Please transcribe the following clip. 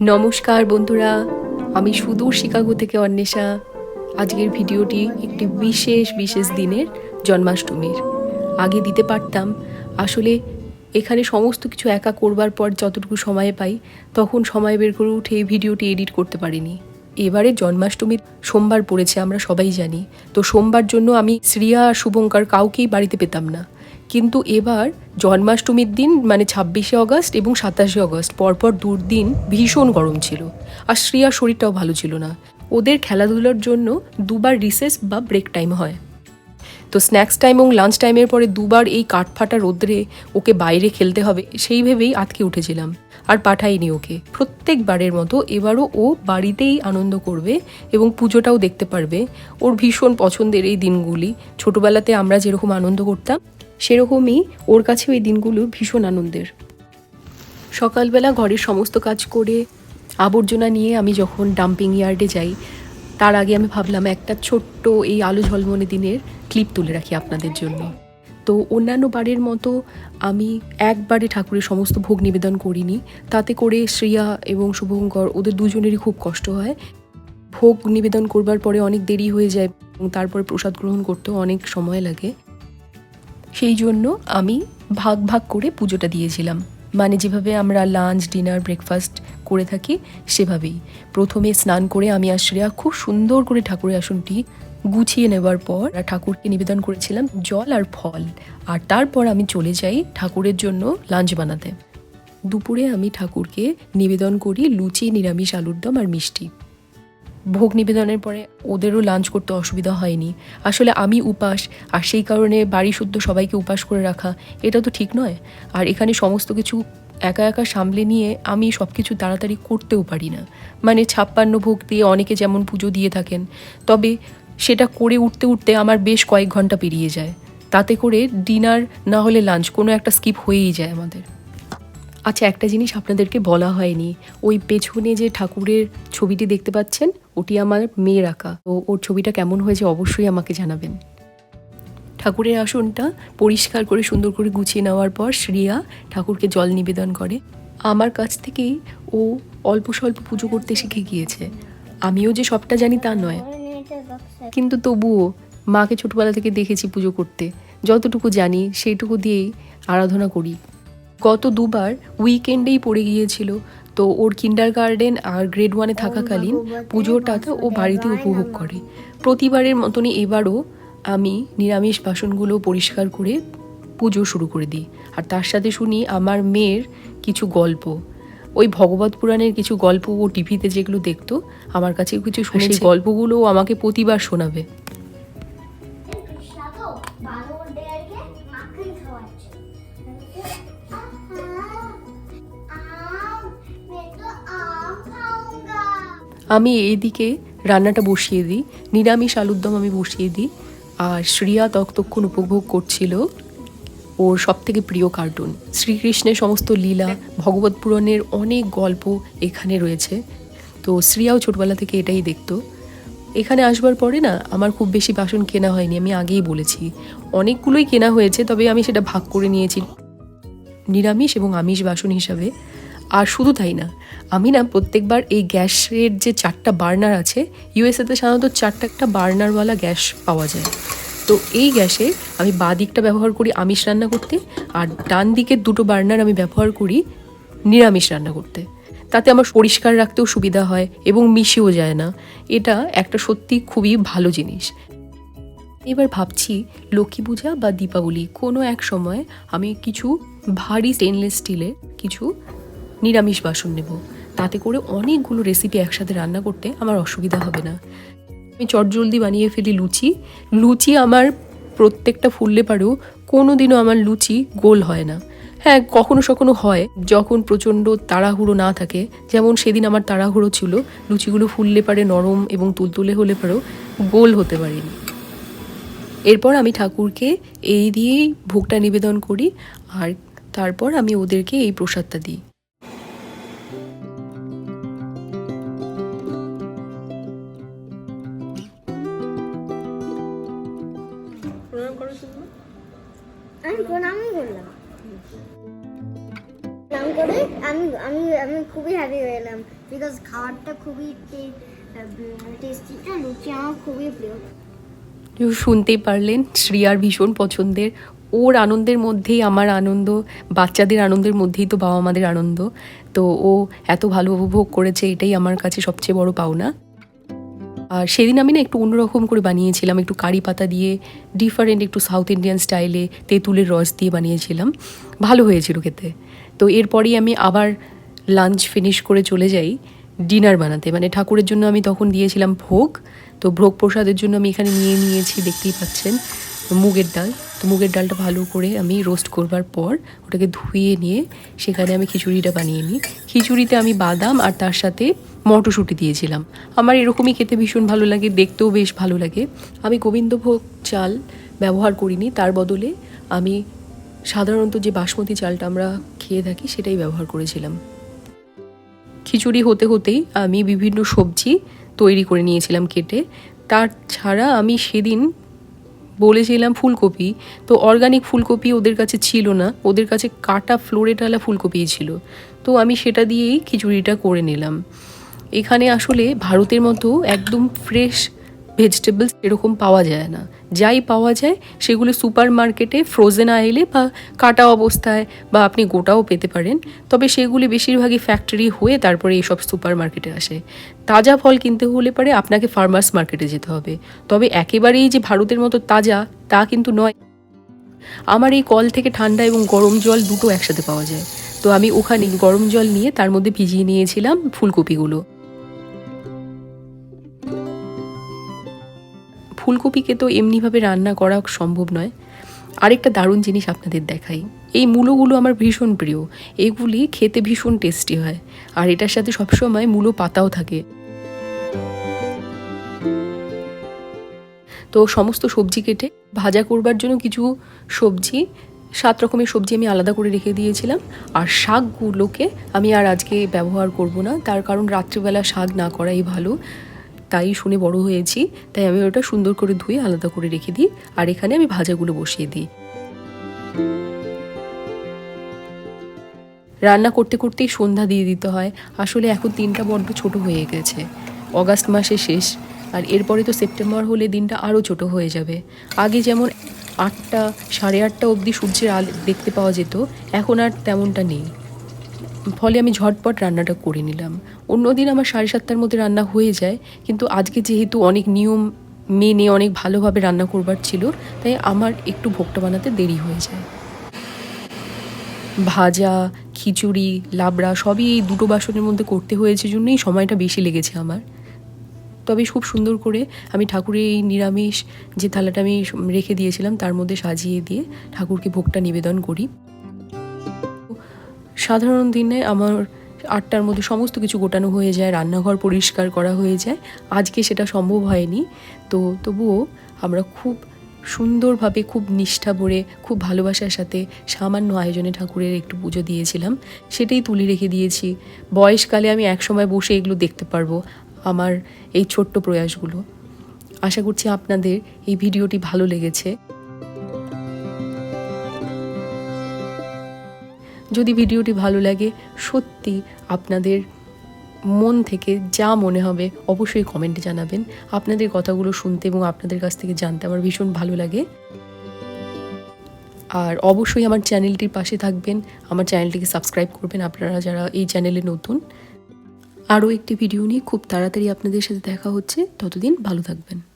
নমস্কার বন্ধুরা, আমি সুদূর শিকাগো থেকে অন্বেষা। আজকের ভিডিওটি একটি বিশেষ বিশেষ দিনের জন্মাষ্টমীর। আগে দিতে পারতাম, আসলে এখানে সমস্ত কিছু একা করবার পর যতটুকু সময় পাই, তখন সময় বের করে উঠে এই ভিডিওটি এডিট করতে পারিনি। এবারে জন্মাষ্টমীর, সোমবার পড়েছে, আমরা সবাই জানি। তো সোমবার জন্য আমি শ্রিয়া আর শুভঙ্কর কাউকেই বাড়িতে পেতাম না। কিন্তু এবার জন্মাষ্টমীর দিন মানে ছাব্বিশে অগস্ট এবং সাতাশে অগস্ট, পরপর দুদিন ভীষণ গরম ছিল। আর শ্রিয়ার শরীরটাও ভালো ছিল না। ওদের খেলাধুলার জন্য দুবার রিসেস বা ব্রেক টাইম হয়। তো স্ন্যাক্স টাইম এবং লাঞ্চ টাইমের পরে দুবার এই কাঠফাটা রোদ্রে ওকে বাইরে খেলতে হবে, সেই ভেবেই আটকে উঠেছিলাম। আর পাঠাইনি ওকে। প্রত্যেকবারের মতো এবারও ও বাড়িতেই আনন্দ করবে এবং পুজোটাও দেখতে পারবে। ওর ভীষণ পছন্দের এই দিনগুলি। ছোটবেলাতে আমরা যেরকম আনন্দ করতাম সেরকমই ওর কাছে ওই দিনগুলো ভীষণ আনন্দের। সকালবেলা ঘরের সমস্ত কাজ করে, আবর্জনা নিয়ে আমি যখন ডাম্পিং ইয়ার্ডে যাই, তার আগে আমি ভাবলাম একটা ছোট্ট এই আলো ঝলমনে দিনের ক্লিপ তুলে রাখি আপনাদের জন্য। তো অন্যান্য বারের মতো আমি একবারে ঠাকুরের সমস্ত ভোগ নিবেদন করিনি, তাতে করে শ্রিয়া এবং শুভঙ্কর ওদের দুজনেরই খুব কষ্ট হয়। ভোগ নিবেদন করবার পরে অনেক দেরি হয়ে যায় এবং তারপরে প্রসাদ গ্রহণ করতেও অনেক সময় লাগে। সেই জন্য আমি ভাগ ভাগ করে পুজোটা দিয়েছিলাম। মানে যেভাবে আমরা লাঞ্চ ডিনার ব্রেকফাস্ট করে থাকি, সেভাবেই। প্রথমে স্নান করে আমি আর শ্রেয়া খুব সুন্দর করে ঠাকুরের আসনটি গুছিয়ে নেবার পর ঠাকুরকে নিবেদন করেছিলাম জল আর ফল। আর তারপর আমি চলে যাই ঠাকুরের জন্য লাঞ্চ বানাতে। দুপুরে আমি ঠাকুরকে নিবেদন করি লুচি, নিরামিষ আলুর দম আর মিষ্টি। ভোগ নিবেদনের পরে ওদেরও লাঞ্চ করতে অসুবিধা হয়নি। আসলে আমি উপাস, আর সেই কারণে বাড়ি শুদ্ধ সবাইকে উপাস করে রাখা, এটা তো ঠিক নয়। আর এখানে সমস্ত কিছু একা একা সামলে নিয়ে আমি সব কিছু তাড়াতাড়ি করতেও পারি না। মানে ছাপ্পান্ন ভোগ দিয়ে অনেকে যেমন পুজো দিয়ে থাকেন, তবে সেটা করে উঠতে উঠতে আমার বেশ কয়েক ঘণ্টা পেরিয়ে যায়। তাতে করে ডিনার না হলে লাঞ্চ কোনো একটা স্কিপ হয়েই যায় আমাদের। আচ্ছা একটা জিনিস আপনাদেরকে বলা হয়নি। ওই পেছনে যে ঠাকুরের ছবিটি দেখতে পাচ্ছেন, ওটি আমার মেয়ের আঁকা। তো ওর ছবিটা কেমন হয়েছে অবশ্যই আমাকে জানাবেন। ঠাকুরের আসনটা পরিষ্কার করে সুন্দর করে গুছিয়ে নেওয়ার পর শ্রিয়া ঠাকুরকে জল নিবেদন করে। আমার কাছ থেকেই ও অল্প স্বল্প পুজো করতে শিখে গিয়েছে। আমিও যে সবটা জানি তা নয়। কিন্তু তবুও মাকে ছোটবেলা থেকে দেখেছি পুজো করতে। যতটুকু জানি, সেইটুকু দিয়েই আরাধনা করি। গত দুবার উইকেন্ডেই পড়ে গিয়েছিল। তো ওর কিন্ডার গার্ডেন আর গ্রেড ওয়ানে থাকাকালীন পুজোটা তো ও বাড়িতে উপভোগ করে। প্রতিবারের মতনই এবারও আমি নিরামিষ বাসনগুলো পরিষ্কার করে পুজো শুরু করে দিই। আর তার সাথে শুনি আমার মেয়ের কিছু গল্প। ওই ভগবত পুরাণের কিছু গল্প ও টিভিতে যেগুলো দেখতো আমার কাছে কিছু শুনে সেই গল্পগুলো ও আমাকে প্রতিবার শোনাবে। আমি এইদিকে রান্নাটা বসিয়ে দিই, নিরামিষ আলুর দম আমি বসিয়ে দিই, আর শ্রিয়া ততক্ষণ উপভোগ করছিল ওর সব থেকে প্রিয় কার্টুন শ্রীকৃষ্ণের সমস্ত লীলা, ভগবত পুরাণের অনেক গল্প এখানে রয়েছে। তো শ্রিয়াও ছোটবেলা থেকে এটাই দেখতো। এখানে আসবার পরে না, আমার খুব বেশি বাসন কেনা হয়নি, আমি আগেই বলেছি। অনেকগুলোই কেনা হয়েছে, তবে আমি সেটা ভাগ করে নিয়েছি। নিরামিষ এবং আমিষ বাসন হিসাবে। আর শুধু তাই না, আমি না প্রত্যেকবার এই গ্যাসের যে চারটা বার্নার আছে, ইউএসএতে সাধারণত চারটা একটা বার্নারওয়ালা গ্যাস পাওয়া যায়। তো এই গ্যাসে আমি বাঁ দিকটা ব্যবহার করি আমিষ রান্না করতে, আর ডান দিকের দুটো বার্নার আমি ব্যবহার করি নিরামিষ রান্না করতে। তাতে আমার পরিষ্কার রাখতেও সুবিধা হয় এবং মিশেও যায় না। এটা একটা সত্যি খুবই ভালো জিনিস। এবার ভাবছি, লক্ষ্মী পূজা বা দীপাবলি কোনো এক সময় আমি কিছু ভারী স্টেনলেস স্টিলের কিছু নিরামিষ বাসন নেব। তাতে করে অনেকগুলো রেসিপি একসাথে রান্না করতে আমার অসুবিধা হবে না। আমি চটজলদি বানিয়ে ফেলি লুচি। লুচি আমার প্রত্যেকটা ফুললে পারেও কোনো দিনও আমার লুচি গোল হয় না। হ্যাঁ কখনো সখনো হয়, যখন প্রচণ্ড তাড়াহুড়ো না থাকে। যেমন সেদিন আমার তাড়াহুড়ো ছিল, লুচিগুলো ফুললে পারে নরম এবং তুলতুলে হলে পারেও গোল হতে পারেনি। এরপর আমি ঠাকুরকে এই দিয়েই ভোগটা নিবেদন করি, আর তারপর আমি ওদেরকে এই প্রসাদটা দিই। আমি প্রণামই করলাম। করে আমি আমি আমি খুবই হ্যাপি হয়ে গেলাম। বিকজ খাবারটা খুবই টেস্টি লুচি আমার খুবই প্রিয়। শুনতেই পারলেন, শ্রিয়ার ভীষণ পছন্দের। ওর আনন্দের মধ্যেই আমার আনন্দ, বাচ্চাদের আনন্দের মধ্যেই তো বাবা মাদের আনন্দ। তো ও এত ভালো উপভোগ করেছে, এটাই আমার কাছে সবচেয়ে বড় পাওনা। আর সেদিন আমি না একটু অন্যরকম করে বানিয়েছিলাম, একটু কারি পাতা দিয়ে ডিফারেন্ট একটু সাউথ ইন্ডিয়ান স্টাইলে তেঁতুলের রস দিয়ে বানিয়েছিলাম। ভালো হয়েছিল খেতে। তো এরপরেই আমি আবার লাঞ্চ ফিনিশ করে চলে যাই ডিনার বানাতে। মানে ঠাকুরের জন্য আমি তখন দিয়েছিলাম ভোগ। তো ভোগ প্রসাদের জন্য আমি এখানে নিয়ে নিয়েছি, দেখতেই পাচ্ছেন। মুগের ডাল। তো মুগের ডালটা ভালো করে আমি রোস্ট করবার পর ওটাকে ধুয়ে নিয়ে সেখানে আমি খিচুড়িটা বানিয়ে নিই। খিচুড়িতে আমি বাদাম আর তার সাথে মটরশুঁটি দিয়েছিলাম। আমার এরকমই খেতে ভীষণ ভালো লাগে, দেখতেও বেশ ভালো লাগে। আমি গোবিন্দভোগ চাল ব্যবহার করিনি, তার বদলে আমি সাধারণত যে বাসমতি চালটা আমরা খেয়ে থাকি সেটাই ব্যবহার করেছিলাম। খিচুড়ি হতে হতেই আমি বিভিন্ন সবজি তৈরি করে নিয়েছিলাম কেটে। তার ছাড়া আমি সেদিন বলেছিলাম ফুলকপি, তো অর্গানিক ফুলকপি ওদের কাছে ছিল না। ওদের কাছে কাটা ফ্লোরেটালা ফুলকপি ছিল। তো আমি সেটা দিয়েই খিচুড়িটা করে নিলাম। এখানে আসলে ভারতের মতো একদম ফ্রেশ ভেজিটেবলস এরকম পাওয়া যায় না। যাই পাওয়া যায়, সেগুলো সুপার মার্কেটে ফ্রোজেন আইলে বা কাটা অবস্থায় বা আপনি গোটাও পেতে পারেন। তবে সেগুলি বেশিরভাগই ফ্যাক্টরি হয়ে তারপরে এইসব সুপার মার্কেটে আসে। তাজা ফল কিনতে হলে পারে আপনাকে ফার্মার্স মার্কেটে যেতে হবে। তবে একেবারেই যে ভারতের মতো তাজা, তা কিন্তু নয়। আমার এই কল থেকে ঠান্ডা এবং গরম জল দুটো একসাথে পাওয়া যায়। তো আমি ওখানে গরম জল নিয়ে তার মধ্যে ভিজিয়ে নিয়েছিলাম ফুলকপিগুলো। ফুলকপিকে তো এমনিভাবে রান্না করা সম্ভব নয়। আরেকটা দারুণ জিনিস আপনাদের দেখাই। এই মূলোগুলো আমার ভীষণ প্রিয়। এগুলি খেতে ভীষণ টেস্টি হয়। আর এটার সাথে সবসময় মূলো পাতাও থাকে। তো সমস্ত সবজি কেটে ভাজা করবার জন্য কিছু সবজি, সাত রকমের সবজি আমি আলাদা করে রেখে দিয়েছিলাম। আর শাকগুলোকে আমি আর আজকে ব্যবহার করব না। তার কারণ রাত্রিবেলা শাক না করাই ভালো। তাই শুনে বড় হয়েছি, তাই আমি ওটা সুন্দর করে ধুয়ে আলাদা করে রেখে দিই, আর এখানে আমি ভাজাগুলো বসিয়ে দিই। রান্না করতে করতেই সন্ধ্যা দিয়ে দিতে হয়, আসলে এখন দিনটা বড্ড ছোট হয়ে গেছে। অগাস্ট মাসে শেষ, আর এরপরে তো সেপ্টেম্বর হলে দিনটা আরও ছোট হয়ে যাবে। আগে যেমন আটটা, সাড়ে আটটা অবধি সূর্যের আল দেখতে পাওয়া যেত, এখন আর তেমনটা নেই। ফলে আমি ঝটপট রান্নাটা করে নিলাম। অন্যদিন আমার সাড়ে সাতটার মধ্যে রান্না হয়ে যায়, কিন্তু আজকে যেহেতু অনেক নিয়ম মেনে অনেক ভালোভাবে রান্না করবার ছিল, তাই আমার একটু ভোগটা বানাতে দেরি হয়ে যায়। ভাজা, খিচুড়ি, লাবড়া সবই এই দুটো বাসনের মধ্যে করতে হয়েছে জন্যই সময়টা বেশি লেগেছে আমার। তবে খুব সুন্দর করে আমি ঠাকুরের এই নিরামিষ যে থালাটা আমি রেখে দিয়েছিলাম, তার মধ্যে সাজিয়ে দিয়ে ঠাকুরকে ভোগটা নিবেদন করি। সাধারণ দিনে আমার আটটার মধ্যে সমস্ত কিছু গোটানো হয়ে যায়, রান্নাঘর পরিষ্কার করা হয়ে যায়। আজকে সেটা সম্ভব হয়নি। তো তবুও আমরা খুব সুন্দরভাবে, খুব নিষ্ঠা ভরে, খুব ভালোবাসার সাথে সামান্য আয়োজনে ঠাকুরের একটু পুজো দিয়েছিলাম। সেটাই তুলে রেখে দিয়েছি। বয়সকালে আমি একসময় বসে এগুলো দেখতে পারব, আমার এই ছোট্ট প্রয়াসগুলো। আশা করছি আপনাদের এই ভিডিওটি ভালো লেগেছে। যদি ভিডিওটি ভালো লাগে, সত্যি আপনাদের মন থেকে যা মনে হবে অবশ্যই কমেন্টে জানাবেন। আপনাদের কথাগুলো শুনতে এবং আপনাদের কাছ থেকে জানতে আমার ভীষণ ভালো লাগে। আর অবশ্যই আমার চ্যানেলটির পাশে থাকবেন। আমার চ্যানেলটিকে সাবস্ক্রাইব করবেন আপনারা যারা এই চ্যানেলে নতুন। আরও একটি ভিডিও নিয়ে খুব তাড়াতাড়ি আপনাদের সাথে দেখা হচ্ছে। ততদিন ভালো থাকবেন।